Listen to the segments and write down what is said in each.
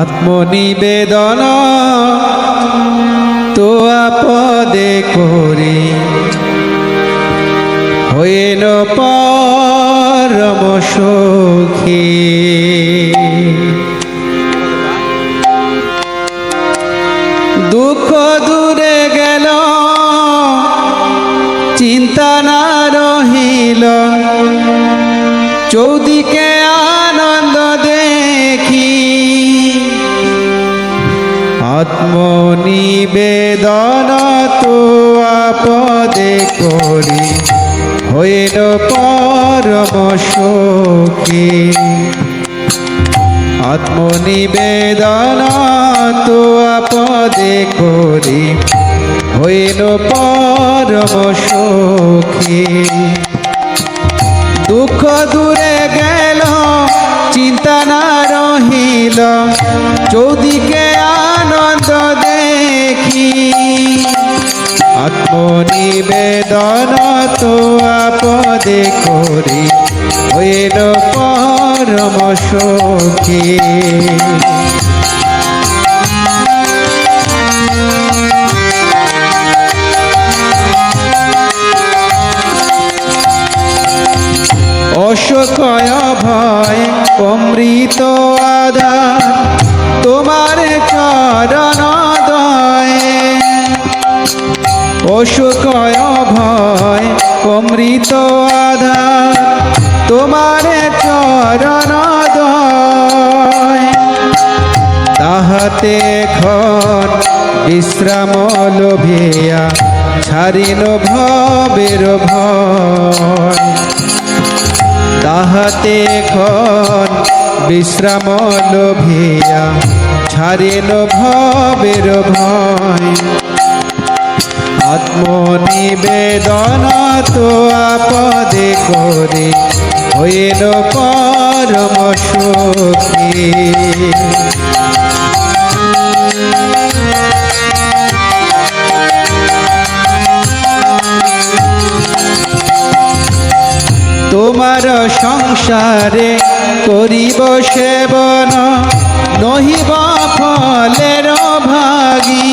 আত্মনিবেদন তো আপদে করি। হইল পরম সখী দুঃখ দূরে গেল চিন্তা না রহিল। চৌদিকে আত্মনিবেদন তো আপদে করি। হইল পরম সখী। আত্মনিবেদন তো আপদে করি। হইল পরম সখী। দুঃখ দূরে গেল, চিন্তা না রহিল। চৌদিকে আনন্দ দেখি। আত্মনিবেদন তো আপদে করি। হইল পরম সখী। অশোকয় ভয় অমৃত আধার তোমার অশোকয় ভয়, অমৃত আধার, তোমার চরণ তাহাতে খন বিশ্রাম লোভিয়া, ছাড়িল ভবের ভয়। তাহাতে খন বিশ্রাম লোভিয়া, ছাড়িল ভবের ভয়। আত্মনিবেদন তো আপদে করে হইল পরম সুখী। তোমার সংসারে করিব সেবন নহিব ফলের ভাগী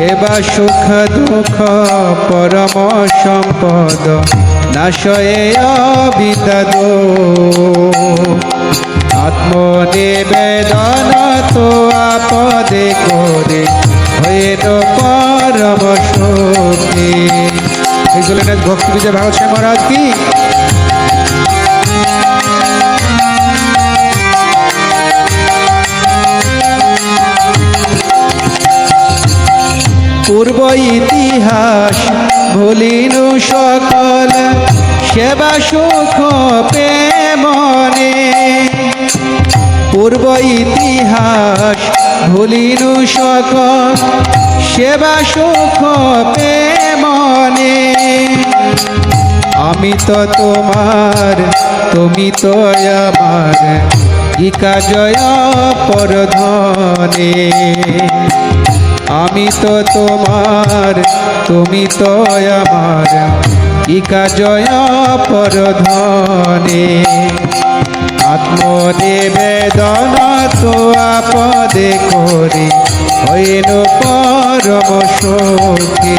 সেবা সুখ দুঃখ, পরম সম্পদ নাশয়ে বিদাদ আত্মনিবেদন তো আপদে করে, হইল পরম সুখী এই জন্য ভক্তি বিজয় ভাগবত মহারাজ কি? পূর্ব ইতিহাস, ভুলিনু সকল সেবা সুখ প্রেমনে। পূর্ব ইতিহাস, ভুলিনু সকল সেবা সুখ প্রেমনে। আমি তো তোমার, তুমি তো আমার ইকা জয় পরধনে। আমি তো তোমার, তুমি তো আমার। ইকা জয় পরধনে। আত্মনিবেদন তো আপদে করে, হইল পরম সুখী।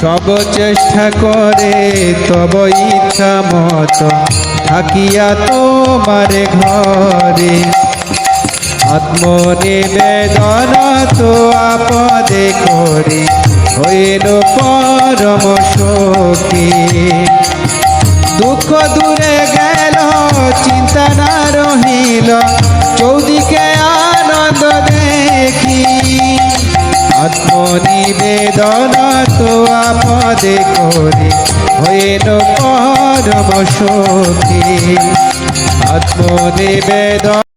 সব চেষ্টা করে তব ইচ্ছা মত থাকিয়া তোমার ঘরে। আত্মনিবেদন তো আপদে করে, হইল পরম সখী। দুঃখ দূরে গেল, চিন্তা না রহিল চৌদিকে আত্মনিবেদন তো আপদে করে হইল পরম সখী আত্মনিবেদন